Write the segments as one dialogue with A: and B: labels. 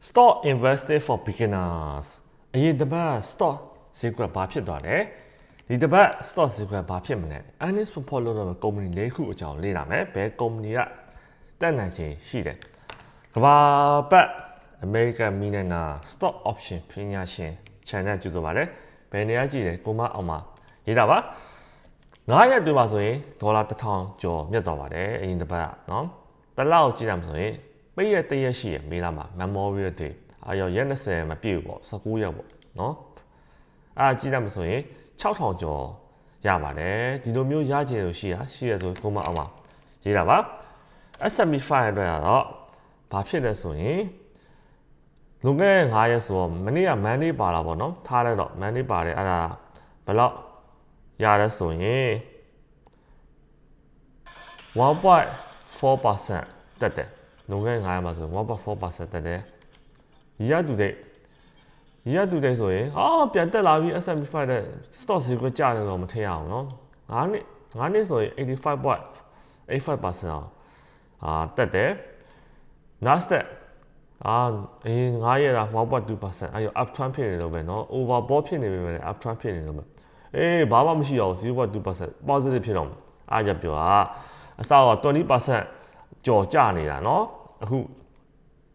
A: stock investing for beginners အရင်တစ်ပတ် stock ဈေးကွက်ဘာဖြစ်သွားလဲဒီတစ်ပတ် stock ဈေးကွက်ဘာဖြစ်မလဲ earnings report လို့တော့ကုမ္ပဏီလေးခုအကြောင်းလေ့လာမယ်ဘယ်ကုမ္ပဏီကတက်နိုင်ခြင်းရှိတယ်ကဘာပတ် American Millionaire Stock Option ပညာရှင် channel ကြည့်ဆိုပါလေဘယ်နေရာကြည့်လဲကိုမအောင်မှာရေးတာပါ9ရက်တွင်ပါဆိုရင်ဒေါ်လာ1000ကျော်မြတ်သွားပါတယ်အရင်တစ်ပတ်ကနော်တစ်လောက်ကြည့်ရမှာဆိုရင် ပိတ်ရက်တစ်ရက်ရှိရမေးလာမှာ Memorial Day အာရောရက်20မပြည့်ဘူးပေါ့19ရက်ပေါ့နော်အာကြည့်ရမှာဆိုရင်6000ကျော်ရပါတယ်ဒီလိုမျိုးရချင်လို့ရှိရရှိရဆိုကိုမအောင်မှာရေးတာပါ S&P 5အတွက်ကတော့ဘာဖြစ်လဲဆိုရင်လွန်ခဲ့တဲ့9ရက်ဆိုတော့မနေ့က Monday ပါလာပေါ့နော်ထားလိုက်တော့ Monday ပါတယ်အဲ့ဒါဘယ်လောက်ရလဲဆိုရင်1.4%တက်တယ် လွန်ခဲ့တဲ့9ရက်မှာဆိုရင်1.4%တက်တယ်ရတူတဲ့ရတူတဲ့ဆိုရင်ဟာပြန်တက်လာပြီ S&P 5တဲ့ stock ဈေးကွက်ကျတယ်တော့မထင်ရအောင်နော်9နှစ်9နှစ်ဆိုရင်85.85%အောင်အာတက်တယ် Nasdaq အာအရင်9ရက်တာ1.2%အဲ့ရော uptrend ဖြစ်နေလို့ပဲเนาะ overbought ဖြစ်နေပြီပဲ uptrend ဖြစ်နေလို့ပဲအေးဘာမှမရှိအောင်0.2% positive ဖြစ်တော့အားကြပြောတာအစက20% ကြော်ကျနေတာเนาะအခု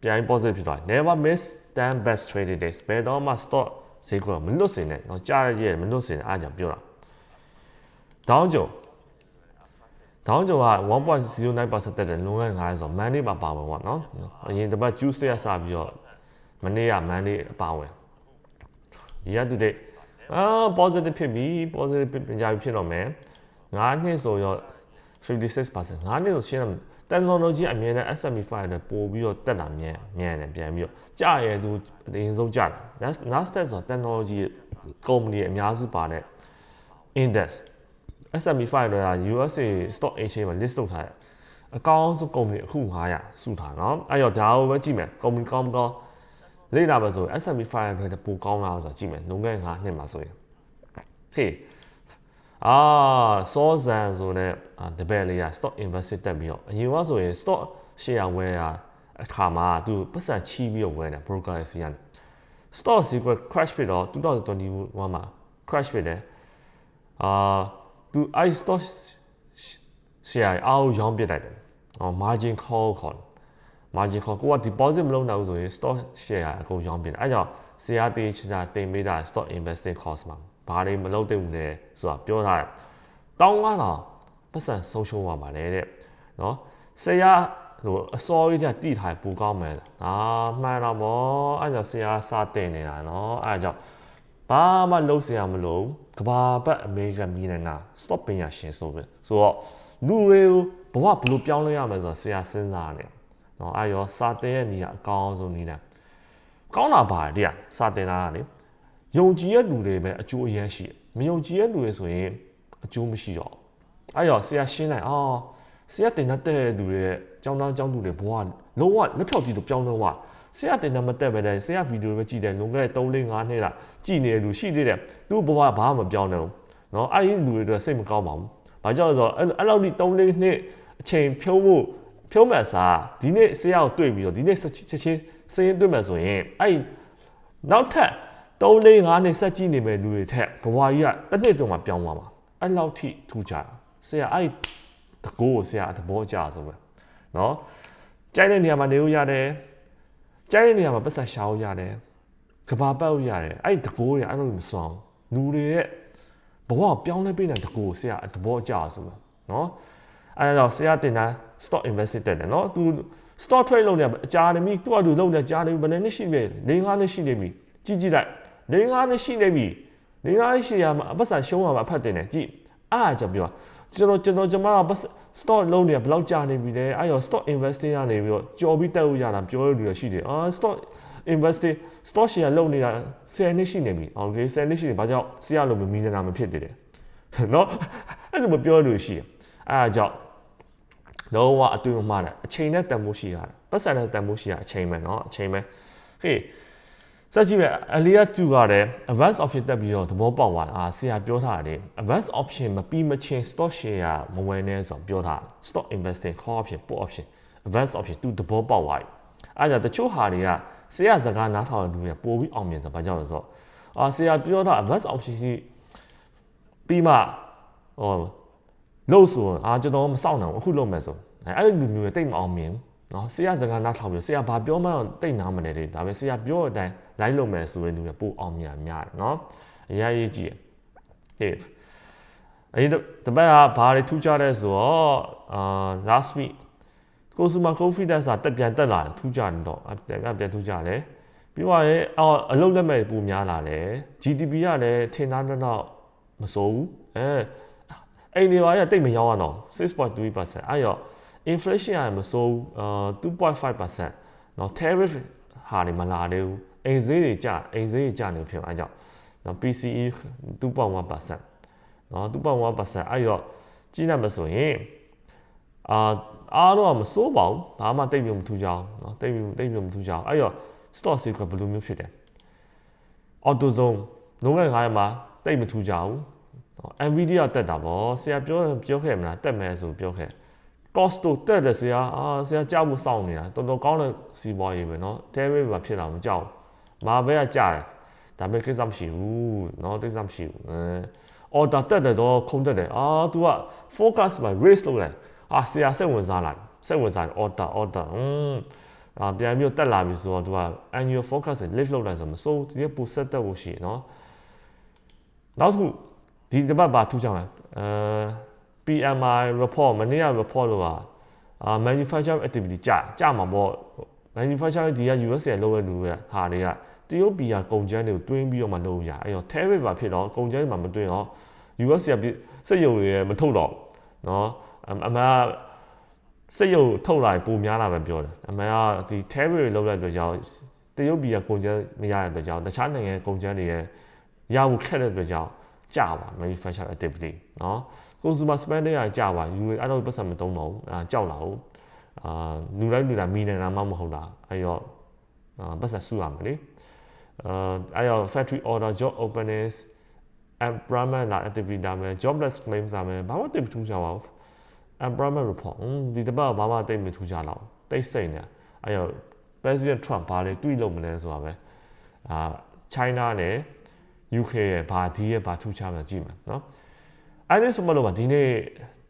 A: ပြန် positive ဖြစ်သွားတယ် never miss 10 best trading days ဘယ်တော့မှ stock ဈေးကွက်မလွတ်စင်နဲ့เนาะကြားရရဲ့မလွတ်စင်အားကြပြောတာဒေါင်းကြုံဒေါင်းကျော်က1.09%တက်တယ်လွန်ခဲ့9ဆိုတော့ Monday မှာပါဝင်ပေါ့နော်အရင်တစ်ပတ် Tuesday ကစပြီးတော့မနေ့က Monday အပါဝင် year to date အာ positive ဖြစ်ပြီ positive ပြန်ကြဖြစ်တော့မယ်9နှစ်ဆိုတော့56% 9နှစ်ဆိုရှင်းတယ် technology အမြင်နဲ့ SME 5နဲ့ပို့ပြီးတော့တက်တာမြန်မြန်တယ်ပြန်ပြီးတော့ကြာရသူအရင်ဆုံးကြာတယ် Nasdaq ဆိုတော့ technology ကုမ္ပဏီအများစုပါတဲ့ index S&P 5တွေက USA stock exchange မှာ list လုပ်ထားတယ်အကောင်းဆုံးကုမ္ပဏီအခု900စုထားเนาะအဲ့တော့ဒါကိုပဲကြည့်မယ်ကုမ္ပဏီကောင်းမကောင်းလေ့လာပါဆို S&P 500တွေပိုကောင်းလားဆိုတော့ကြည့်မယ်လုံခဲ့9နှစ်မှာဆိုရင်ဟေး အာစောဇန်ဆိုတဲ့တပည့်လေးက stock invested တက်ပြီးတော့အရင်ကဆိုရင် stock share ဝယ်တာအခါမှာသူပတ်စံချီးပြီးတော့ဝယ်တယ် broker စီကနေ stock ဈေးကွက် crash ဖြစ်တော့2021မှာ crash ဖြစ်တယ်အာသူအဲ့ stock share အားကိုရောင်းပစ်လိုက်တယ်။ဟော margin call ခေါ်တယ် margin call ကိုက deposit မလုပ်နိုင်ဘူးဆိုရင် stock share အကုန်ရောင်းပစ်တယ်။အဲကြောင့်ဆရာတေးချာတင်ပေးတာ stock investing cost မှာ ဘာတွေမလုပ်သင့်ဘူးလဲဆိုတာပြောထားတယ်။တောင်းကားတော့ပတ်စံဆုံးရှုံးသွားပါလေတဲ့။နော်ဆရာဟိုအစောကြီးတည်းတိထားပူကောင်းမယ်။အာမှန်တော့ဗောအဲကြောင့်ဆရာစတင်နေတာနော်အဲကြောင့်ဘာမှလုံးစရာမလိုကဘာပတ်အမေရိကန်ပြည်နယ်က stop ပညာရှင်ဆိုပဲဆိုတော့လူတွေကိုဘဝဘယ်လိုပြောင်းလဲရမလဲဆိုတော့ဆရာစဉ်းစားတယ်နော်အဲရောစာတင်ရဲ့နေရာအကောင်းဆုံးနေတယ်ကောင်းတာပါတဲ့စာတင်တာကလေ ယုံကြည်ရဲ့လူတွေပဲအကျိုးအရမ်းရှိမယုံကြည်ရဲ့လူတွေဆိုရင်အကျိုးမရှိတော့အဲရောဆရာရှင်းလိုက်အော်ဆရာတင်တဲ့လူတွေရဲ့ကျောင်းသားကျောင်းသူတွေဘဝလုံးဝလက်ဖြောက်တီးလို့ပြောင်းလဲသွားဆရာတင်တာမတက်ပဲလေဆရာဗီဒီယိုပဲကြည့်တယ်လွန်ခဲ့တဲ့3 4 5နှစ်လားကြည်နေတဲ့လူရှိသေးတယ်သူ့ဘဝဘာမှမပြောင်းနိုင်ဘူးเนาะအဲ့ဒီလူတွေအတွက်စိတ်မကောင်းပါဘူးဘာကြောင့်လဲဆိုတော့အဲ့လောက်ဒီ3 4နှစ်အချိန်ဖြုံးဖို့ဖြုံးမဲ့စားဒီနေ့ဆရာကိုတွေ့ပြီးတော့ဒီနေ့ချက်ချင်းစင်းတွေ့မဲ့ဆိုရင်အဲ့နောက်ထပ် 3 4 5နှစ်ဆက်ကြည့်နေမဲ့လူတွေထက်ဘဝကြီးကတစ်နှစ်တုန်းမှပြောင်းသွားမှာအဲ့လောက်ထိထူကြတာဆရာအဲ့တကိုးကိုဆရာသဘောကျဆုံးပဲเนาะကြိုက်တဲ့နေရာမှာနေလို့ရတယ်ကြိုက်တဲ့နေရာမှာပတ်သက်ရှာလို့ရတယ်ကဘာပတ်လို့ရတယ်အဲ့တကိုးတွေအဲ့လိုမစွမ်းလူတွေရဲ့ဘဝပြောင်းလဲပေးတဲ့တကိုးဆရာသဘောကျဆုံးပဲเนาะအဲ့တော့ဆရာတင်တာ stock invested တက်တယ်เนาะသူ stock trade လုပ်နေအကြာနေပြီသူ့အတူလုပ်နေကြာနေပြီဘယ်နှစ်ရှိပြီ၄၅နှစ်ရှိနေပြီကြည့်ကြည့်လိုက် နေငါနဲ့ရှိနေပြီနေငါရှိရမှာပတ်စံရှုံးရမှာအဖတ်တင်တယ်ကြည့်အားကြောင့်ပြောကျွန်တော်ကျွန်တော်ကျမက stock လုံးတွေကဘလောက်ကြာနေပြီလဲအဲ့ရော stock investing ကနေပြီးတော့ကြော်ပြီးတက်လို့ရတာပြောရလို့ရှိတယ်အာ stock investing stock share လုံးနေတာ10နှစ်ရှိနေပြီအောင်လေ10နှစ်ရှိနေဘာကြောင့်ဆရာလုံးမမီးနေတာမဖြစ်သေးတယ်နော်အဲ့လိုမပြောလို့ရှိတယ်အဲ့ဒါကြောင့်လုံးဝအတွေ့အမှားတယ်အချိန်နဲ့တန်ဖိုးရှိရတာပတ်စံနဲ့တန်ဖိုးရှိရအချိန်ပဲနော်အချိန်ပဲဟေး စက်ကြည့်ပဲအလီယာ2ကလည်း advanced option တက်ပြီးတော့သဘောပေါက်သွားအာဆရာပြောထားတယ် advanced option မပြီးမချင်း stock share မဝယ်နဲ့ဆိုပြောထား stock investing call option put option advanced option သူသဘောပေါက်သွားပြီအဲ့ဒါတချို့ဟာတွေကဆရာစကားနားထောင်တဲ့လူတွေပို့ပြီးအောင်မြင်ဆိုဘာကြောင့်လဲဆိုတော့အာဆရာပြောတာ advanced option ရှိပြီးမှဟောလို့ဆိုအာကျွန်တော်မစောင့်နိုင်ဘူးအခုလုပ်မယ်ဆိုအဲ့အဲ့ဒီလူမျိုးတွေတိတ်မအောင်မြင် နော်ဆရာစကားနားထောင်ပြီးဆရာဘာပြောမှတိတ်နားမလဲလေဒါပေမဲ့ဆရာပြောတဲ့အတိုင်းလိုက်လုပ်မယ်ဆိုတဲ့လူတွေပို့အောင်မြင်များတယ်နော်အရေးကြီးကြည့်ဟေးအဲ့ဒီတပတ်ကဘာတွေထူးခြားလဲဆိုတော့အာ last week consumer confidence ကတက်ပြန်တက်လာထူးခြားနေတော့ပြန်ပြန်ထူးခြားတယ်ပြီးတော့ရဲအော်အလုပ်လက်မဲ့ပုံများလာတယ် GDP ကလည်းထင်သားတော့မစိုးဘူးအဲအိမ်တွေပါရတိတ်မရောက်ရတော့6.2%အဲ့ရော inflation ရမစိုးဘူး2.5%နော် tariff ဟာနေမလာသေးဘူးအိမ်ဈေးတွေကျအိမ်ဈေးတွေကျနေဖြစ်မှာအကြောင်းနော် PCE 2.1%နော်2.1%အဲ့တော့ကြည့်လိုက်မဆိုရင်အာအားတော့မစိုးပါဘူးဘာမှတိတ်ပြုံမထူကြအောင်နော်တိတ်ပြုံတိတ်ပြုံမထူကြအောင်အဲ့တော့ stock sale ကဘယ်လိုမျိုးဖြစ်တယ် AutoZone နိုဝင်ဘာမှာတိတ်မထူကြဘူး NVD ကတက်တာပေါ့ဆရာပြောပြောခဲ့မလားတက်မယ်ဆိုပြောခဲ့ cost တော့တက်တယ်ဆရာအာဆရာကြောက်မှုစောင့်နေတာတော်တော်ကောင်းတဲ့စီးပွားရေးပဲเนาะ tariff မှာဖြစ်တာမကြောက်မာဘဲကကြားတယ်ဒါပေမဲ့ကိစ္စမရှိဘူးเนาะကိစ္စမရှိဘူးအဲ order တက်တယ်တော့ခုံတက်တယ်အာ तू က focus မှာ raise လုပ်လိုက်အာဆရာစိတ်ဝင်စားလိုက်စိတ်ဝင်စား order order อืมအာပြန်ပြီးတက်လာပြီဆိုတော့ तू က annual focus နဲ့ lift လုပ်လိုက်ဆိုမစိုးဒီကပူဆက်တက်ဖို့ရှိเนาะနောက်တစ်ခုဒီတစ်ပတ်ပါထူးကြမယ်အဲ PMI report မနေ့က report လို့ပါအာ manufacturing activity ကြကြမှာပေါ့ manufacturing ဒီက US ရဲ့လုပ်ရလူတွေဟာတွေကတရုတ်ပြည်ကကုန်ကျန်းတွေကိုတွင်းပြီးတော့မှလုပ်ရအဲ့တော့ tariff ပါဖြစ်တော့ကုန်ကျန်းတွေမှာမတွင်းတော့ US ကစက်ရုံတွေမထုတ်တော့เนาะအမှန်စက်ရုံထုတ်လာပုံများလာပဲပြောတယ်အမှန်ကဒီ tariff တွေလုပ်တဲ့အတွက်ကြောင့်တရုတ်ပြည်ကကုန်ကျန်းမရတဲ့အတွက်ကြောင့်တခြားနိုင်ငံကုန်ကျန်းတွေရဲ့ရဖို့ခက်တဲ့အတွက်ကြောင့်ကြာပါ manufacturing activity เนาะ consumer spending ကကြပါယူအဲ့တော့ပတ်စံမသုံးပါဘူးအာကြောက်လာဘူးအာလူတိုင်းလူတိုင်းမီနေတာမှမဟုတ်လားအဲ့တော့ပတ်စံစုရမယ်လေအာအဲ့တော့ factory order job openings employment la activity ဒါမယ် jobless claims ဒါမယ်ဘာမှတိတ်မထူးကြပါဘူး employment report ဒီတစ်ပတ်ဘာမှတိတ်မထူးကြတော့တိတ်စိတ်နေအဲ့တော့ President Trump ဘာလဲတွေးလို့မလဲဆိုတာပဲအာ China နဲ့ UK ရဲ့ဘာဒီရဲ့ဘာထူးခြားမှကြည့်မယ်နော် အဲ့ဒီဆိုမှလို့ပါဒီနေ့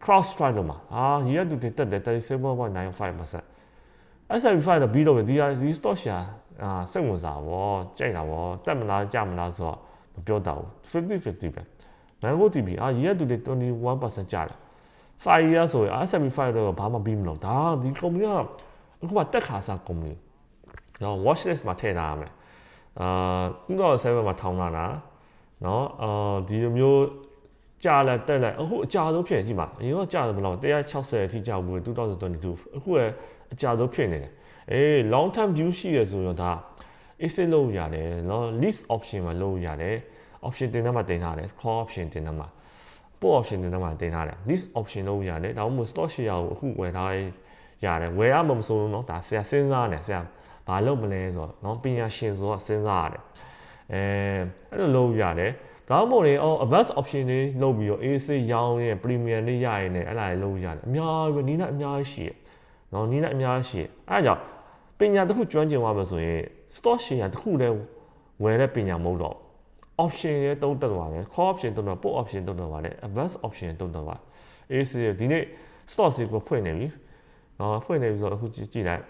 A: cross strike လို့မှာအာရေရသူတွေတက်တယ်37.95% S&P 500ပြီးတော့ဒီဒီ stock share အာစိတ်ဝင်စားဗောကြိုက်တာဗောတက်မလားကြမလားဆိုတော့မပြောတတ်ဘူး50 50ပဲ Mango TV အာရေရသူတွေ21%ကျတယ်5 year ဆိုရင် S&P 500တော့ဘာမှပြီးမလို့ဒါဒီ company ကအခုမှတက်ခါစား company နော် watch list မှာထည့်ထားရမယ်အာ2007မှာထောင်းလာတာနော်အာဒီလိုမျိုး ကြာလာတက်လာအခုအကြာဆုံးဖြစ်နေကြည့်ပါအရင်ကကြာတယ်မလား160အထိကြာဘူး2022အခုကအကြာဆုံးဖြစ်နေတယ်အေး long term view ရှိရဆိုတော့ဒါ exit လုပ်ရတယ်နော် leaps option မှာလုပ်ရတယ် option တင်တဲ့မှာတင်ထားတယ် call option တင်တဲ့မှာ put option တင်တဲ့မှာတင်ထားတယ် leaps option လုပ်ရတယ်ဒါမှမဟုတ် stock share ကိုအခုဝယ်ထားရတယ်ဝယ်ရမှမစိုးဘူးနော်ဒါဆရာစဉ်းစားရတယ်ဆရာဘာလုပ်မလဲဆိုတော့နော်ပညာရှင်ဆိုတော့စဉ်းစားရတယ်အဲအဲ့လိုလုပ်ရတယ် ဒါမှမဟုတ်လေအော် advanced option တွေလုပ်ပြီးတော့ AC ရောင်းရဲ့ premium လေးရရင်လည်းအဲ့လာလုပ်ရတယ်အများကြီးနီးနာအများကြီးရှိရနော်နီးနာအများကြီးရှိရအဲ့ဒါကြောင့်ပညာတစ်ခုကျွမ်းကျင်သွားမှဆိုရင် stock share တစ်ခုတည်းဝယ်တဲ့ပညာမဟုတ်တော့ option ရဲ့တုံးတက်သွားတယ် call option တုံးတော့ put option တုံးတော့ပါတယ် advanced option တုံးတော့ပါ AC ဒီနေ့ stock စီကိုဖွင့်နေပြီနော်ဖွင့်နေပြီဆိုတော့အခုကြည့်လိုက်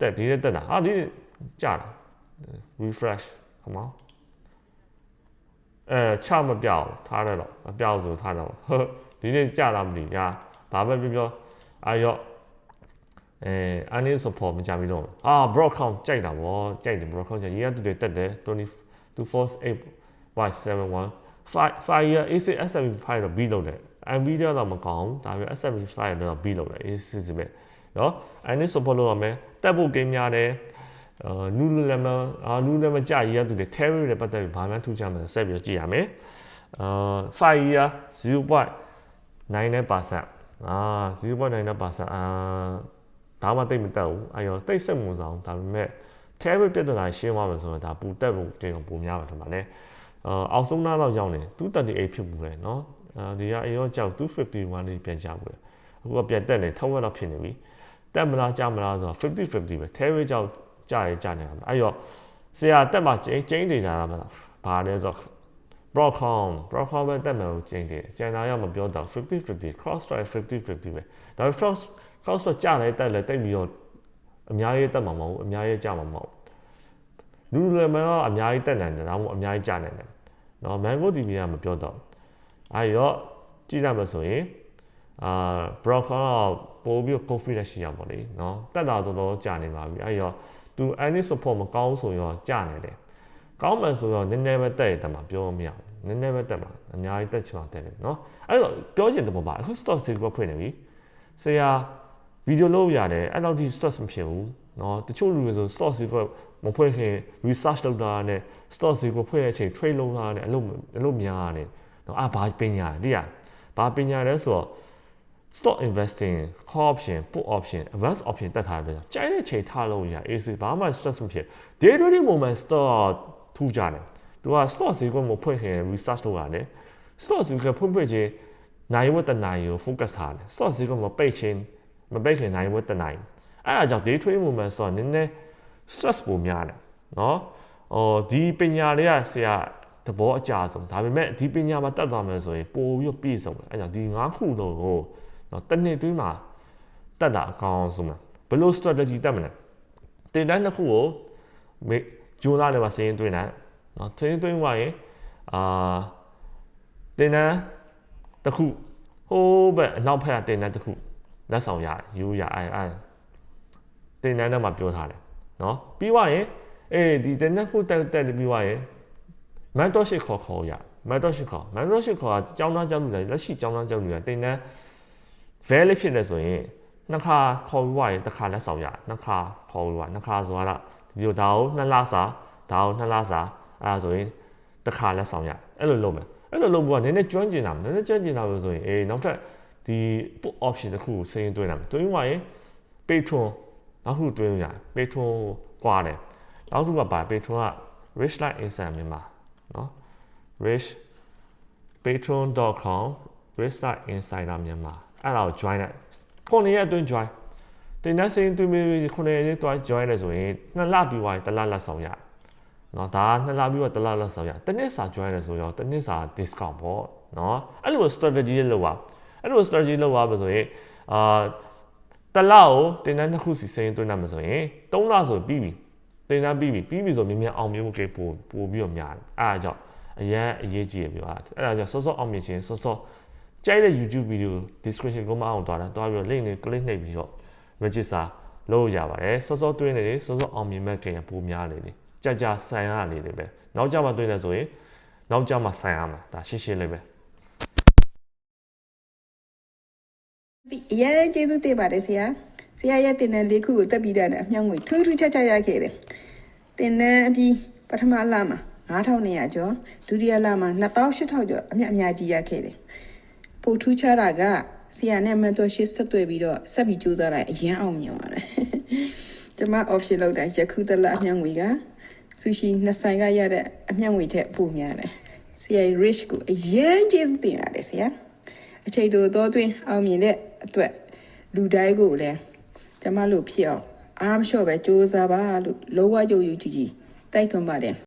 A: တက်ဒီနေ့တက်တာဟာဒီကြာတာ refresh ဟောမ အဲချမပြောက်ထားရတော့မပြောက်ဆိုထားတော့ဒီနေ့ကြာတာမသိညာဘာပဲပြောပြောအာရော့အဲအနည်း support မကြပြီတော့အာ broad count ကြိုက်တာဗောကြိုက်တယ် broad count ကြရေးရတူတွေတက်တယ်248 y71 5 5 year AC S75 တော့ပြီးလို့တယ် Nvidia တော့မကောင်းဒါပေမဲ့ S75 တော့ပြီးလို့တယ် AC စပဲเนาะအနည်း support လုပ်ရမယ်တက်ဖို့ game များတယ် အာနူလူလည်းမအာနူလည်းမကြရရတူတယ် terror တွေပတ်သက်ပြီးဘာမှထူးခြားမှန်းဆက်ပြီးကြည့်ရမယ်အာ5 year 0.9%အာ0.9%အာဒါမှတိတ်မတက်ဘူးအဲ့တော့တိတ်ဆက်မှုဆောင်ဒါပေမဲ့ terror ပြဿနာရှင်းသွားမယ်ဆိုတော့ဒါပူတက်ဖို့တင်ပုံများမှာထင်ပါလေအာအောက်ဆုံးနားတော့ရောက်နေ238ဖြစ်ဘူးလေနော်အဲဒီကအေရောကြောက်251လေးပြန်ကြဘူးလေအခုကပြန်တက်နေထောက်ဝက်တော့ဖြစ်နေပြီတက်မလားကြမလားဆိုတော့50 50ပဲ terror ကြောက် ကြာရကြာနေတာအဲ့တော့ဆရာတက်မှာကျင်းကျင်းနေတာလားမလားဘာလဲဆို Broadcom Broadcom ပဲတက်မှာကိုကျင်းတယ်ကျန်တာရမပြောတော့50 50 cross strike 50 50ပဲဒါပေမဲ့ cross cross strike ကြာလဲတက်လဲတိတ်ပြီးတော့အများကြီးတက်မှာမဟုတ်ဘူးအများကြီးကြာမှာမဟုတ်လူလူလည်းမတော့အများကြီးတက်နိုင်တယ်ဒါမှမဟုတ်အများကြီးကြာနိုင်တယ်နော် Mango TV ကမပြောတော့အဲ့တော့ကြည့်ရမှာဆိုရင်အာ broker ပို့ပြီး confidence ရှိရပါလိမ့်နော်တက်တာတော်တော်ကြာနေပါပြီအဲ့တော့ သူ earnings report မကောင်းဆိုရင်ကြာနေတယ်ကောင်းမှဆိုတော့နည်းနည်းပဲတက်ရတယ်မှာပြောမရဘူးနည်းနည်းပဲတက်မှာအများကြီးတက်ချင်မှတက်တယ်နော်အဲ့တော့ပြောချင်တယ်ပေါ့ပါအခု stock ဈေးကဖွင့်နေပြီဆရာဗီဒီယိုလုပ်ရတယ်အဲ့လောက်ထိ stress မဖြစ်ဘူးနော်တချို့လူတွေဆို stock ဈေးကမဖွင့်ခင် research လုပ်တာနဲ့ stock ဈေးကဖွင့်တဲ့အချိန် trade လုပ်တာနဲ့အလုပ်အလုပ်များရတယ်နော်အာဘာပညာလဲရဘာပညာလဲဆိုတော့ stock investing call option put option advance option တက်ထားတယ်ကြိုက်တဲ့ချိန်ထားလို့ရ AC ဘာမှ stress မဖြစ် day trading moment stock ထူးကြတယ်သူက stock ဈေးကွက်မှာဖွင့်ခင် research လုပ်ရတယ် stock ဈေးကွက်ဖွင့်ဖွင့်ချင်းနိုင်ဝတ်တနိုင်ကို focus ထားတယ် stock ဈေးကွက်မှာပိတ်ချင်းမပိတ်ခင်နိုင်ဝတ်တနိုင်အဲ့ဒါကြောင့် day trading moment stock နည်းနည်း stress ပိုများတယ်နော်ဟိုဒီပညာလေးကဆရာသဘောအကျဆုံးဒါပေမဲ့ဒီပညာမှာတက်သွားမယ်ဆိုရင်ပိုပြီးပြည့်စုံတယ်အဲ့ကြောင့်ဒီ၅ခုလုံးကို နော်တစ်နှစ်တွင်းမှာတက်တာအကောင်းဆုံးပဲဘယ်လို strategy တက်မလဲတင်တန်းတစ်ခုကိုမေဂျိုးလာလည်းမစရင်တွင်းတယ်နော်စရင်တွင်းသွားရင်အာတင်တန်းတစ်ခုဟိုးဘက်အနောက်ဘက်ကတင်တန်းတစ်ခုလက်ဆောင်ရယူရအဲအဲတင်တန်းတော့မှပြောထားတယ်နော်ပြီးသွားရင်အေးဒီတင်တန်းခုတက်တက်ပြီးသွားရင် mentorship ခေါ်ခေါ်ရ mentorship ခေါ် mentorship ခေါ်ကကျောင်းသားကျောင်းသူတွေလက်ရှိကျောင်းသားကျောင်းသူတွေတင်တန်း valid ဖြစ်တယ်ဆိုရင်နှစ်ခါခေါ်ပြီးွားရင်တစ်ခါလက်ဆောင်ရနှစ်ခါခေါ်ပြီးွားနှစ်ခါဆိုတာဒီလိုဒါကိုနှစ်လစာဒါကိုနှစ်လစာအဲဒါဆိုရင်တစ်ခါလက်ဆောင်ရအဲ့လိုလုပ်မယ်အဲ့လိုလုပ်ဖို့ကနည်းနည်းကျွမ်းကျင်တာနည်းနည်းကျွမ်းကျင်တာလို့ဆိုရင်အေးနောက်ထပ်ဒီ put option တစ်ခုကိုစိရင်တွင်းတာတွင်းွားရင် patron နောက်ခုတွင်းရ patron ကွာတယ်နောက်တစ်ခုကပါ patron က rich life insight မြန်မာနော် rich patron.com rich life insider မြန်မာ အဲ့ဒါကို join လိုက်ခုနှစ်ရက်အတွင်း join တင်တဲ့စိန်တွင်းပြီးခုနှစ်ရက်အတွင်း join လဲဆိုရင်နှစ်လပြီးသွားရင်တစ်လလက်ဆောင်ရနော်ဒါနှစ်လပြီးတော့တစ်လလက်ဆောင်ရတစ်နှစ်စာ join လဲဆိုတော့တစ်နှစ်စာ discount ပေါ့နော်အဲ့လို strategy လောက်ပါအဲ့လို strategy လောက်ပါဆိုရင်အာတစ်လကိုတင်တဲ့နှစ်ခုစီစိန်တွင်းနိုင်မှာဆိုရင်သုံးလဆိုပြီးပြီတင်တဲ့ပြီးပြီပြီးပြီဆိုမြင်မြန်အောင်မြင်မှုကိပို့ပို့ပြီးတော့များတယ်အဲ့ဒါကြောင့်အရန်အရေးကြီးရပြောတာအဲ့ဒါကြောင့်စောစောအောင်မြင်ခြင်းစောစော ကြိုက်တဲ့ YouTube video description ကိုမအောင်သွားတာတွားပြီးတော့ link လေး click နှိပ်ပြီးတော့ register လုပ်ရပါတယ်စောစောတွင်းနေလေစောစောအောင်မြင်မဲ့ကြင်ပိုများနေလေကြာကြာဆိုင်ရနေလေပဲနောက်ကြမှာတွင်းနေဆိုရင်နောက်ကြမှာဆိုင်ရမှာဒါရှင်းရှင်းလေးပဲ
B: ဒီအရင်ကျေးဇူးတင်ပါတယ်ဆရာဆရာရဲ့တင်တဲ့လေးခုကိုတက်ပြီးတာနဲ့အမြောင်းငွေထူးထူးခြားခြားရခဲ့တယ်တင်တဲ့အပြီးပထမလမှာ9200ကျော်ဒုတိယလမှာ2800ကျော်အမြတ်အများကြီးရခဲ့တယ် ပိုထူးခြားတာကဆရာနဲ့မန်တော်ရှိဆက်သွယ်ပြီးတော့ဆက်ပြီးကြိုးစားလိုက်အရင်အောင်မြင်ပါတယ်ကျွန်မ option လောက်တိုင်းယခုတလအမြောင်းငွေကဆူရှီနှစ်ဆိုင်ကရတဲ့အမြောင်းငွေထက်ပိုများတယ်ဆရာ rich ကိုအရင်ကျေးဇူးတင်ပါတယ်ဆရာအချိန်တိုတော့တွင်အောင်မြင်တဲ့အတွက်လူတိုင်းကိုလည်းကျမတို့ဖြစ်အောင်အားမလျှော့ပဲစူးစမ်းပါလို့လောဝရုပ်ယူကြည့်ကြည့်တိုက်တွန်းပါတယ်